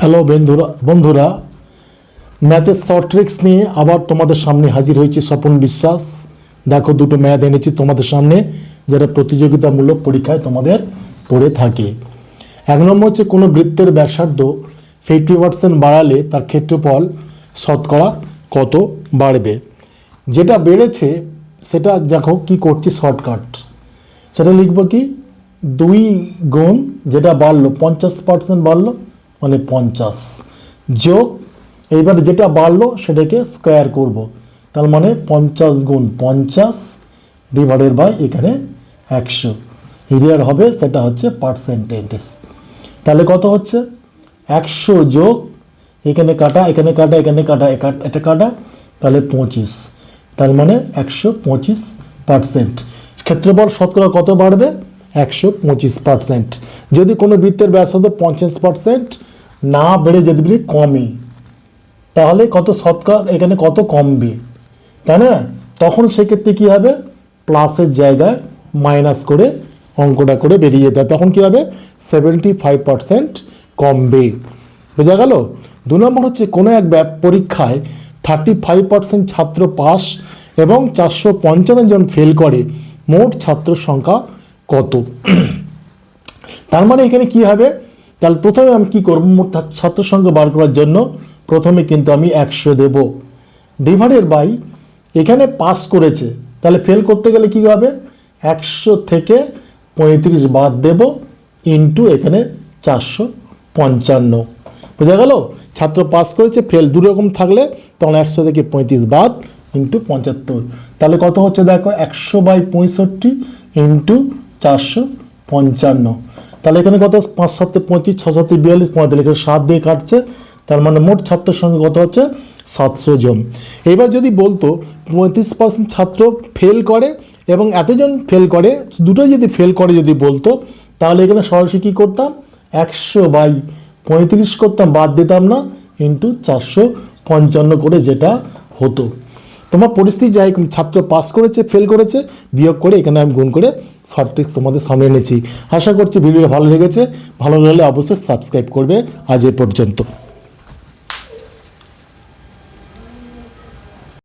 Hello বন্ধুরা বন্ধুরা, ম্যাথের শর্ট ট্রিক্স নিয়ে আবার তোমাদের সামনে হাজির হয়েছে স্বপন বিশ্বাস। দেখো দুটো ম্যাথ এনেছি তোমাদের সামনে, যারা প্রতিযোগিতামূলক পরীক্ষায় তোমাদের পড়ে থাকে। এক নম্বর হচ্ছে কোনো বৃত্তের ব্যাসার্ধ ফিফটি পার্সেন্ট বাড়ালে তার ক্ষেত্রফল শতকরা কত বাড়বে? যেটা বেড়েছে, সেটা দেখো কি করছি শর্টকাট সেটা লিখব কি? দুই গুণ যেটা বাড়লো, পঞ্চাশ পার্সেন্ট বাড়লো মানে পঞ্চাশ। যোগ, এইবার যেটা বাড়লো সেটাকে স্কোয়ার করব। তার মানে পঞ্চাশ গুণ পঞ্চাশ ডিভাইডেড বাই এখানে একশো। হিরিয়ার হবে, সেটা হচ্ছে পার্সেন্টেজ তাহলে কত হচ্ছে? একশো যোগ, এখানে কাটা এখানে কাটা এখানে কাটা এটা কাটা, তাহলে পঁচিশ। তার মানে একশো পঁচিশ পার্সেন্ট ক্ষেত্রফল শতকরা কত বাড়বে? একশো পঁচিশ পার্সেন্ট যদি কোনো বৃত্তের ব্যাস হতো পঞ্চাশ পার্সেন্ট না বেড়ে যদি বলি কমে। তাহলে কত শতকরা এখানে কত কমবে? তাই না? তখন সেক্ষেত্রে কী হবে? প্লাসের জায়গায় মাইনাস করে অঙ্কটা করে বেরিয়ে যেতে হয়। তখন কী হবে? সেভেন্টি ফাইভ পার্সেন্ট কমবে। বোঝা গেল? দু নম্বর হচ্ছে কোনো এক পরীক্ষায় থার্টি ফাইভ পার্সেন্ট ছাত্র পাস এবং চারশো পঞ্চান্ন জন ফেল করে। মোট ছাত্র সংখ্যা কত? তার মানে এখানে কি হবে? তাহলে প্রথমে আমি কি করব? মোট ছাত্র সংখ্যা বার করার জন্য প্রথমে কিন্তু আমি একশো দেব। ডিভাইডেড বাই এখানে পাস করেছে, তাহলে ফেল করতে গেলে কি হবে? একশো থেকে পঁয়ত্রিশ বাদ দেব ইন্টু এখানে চারশো পঞ্চান্ন। বোঝা গেল? ছাত্র পাস করেছে ফেল দু রকম থাকলে তখন একশো থেকে পঁয়ত্রিশ বাদ ইন্টু পঁচাত্তর। তাহলে কত হচ্ছে দেখো? একশো বাই পঁয়ষট্টি ইন্টু চারশো পঞ্চান্ন। তাহলে এখানে কত? পাঁচ, সাতে, পঁচিশ, ছ, সাতে, বিয়াল্লিশ, পঁয়তাল্লিশ, এখানে সাত দিয়ে কাটছে। তার মানে মোট ছাত্রের সঙ্গে কত হচ্ছে? সাতশো জন। এবার যদি বলতো, পঁয়ত্রিশ পার্সেন্ট ছাত্র ফেল করে এবং এতজন ফেল করে, দুটোই যদি ফেল করে যদি বলতো, তাহলে এখানে সরাসরি কী করতাম? একশো বাই পঁয়ত্রিশ করতাম, বাদ দিতাম না ইন্টু চারশো পঞ্চান্ন করে যেটা হতো। তোমার পরিস্থিতি যাই ছাত্র পাস করেছে ফেল করেছে, বিয়োগ করে এখানে আমি গুণ করে শর্ট ট্রিক্স তোমাদের সামনে এনেছি। আশা করছি ভিডিওটা ভালো লেগেছে। ভালো লাগলে অবশ্যই সাবস্ক্রাইব করবে। আজ এ পর্যন্ত।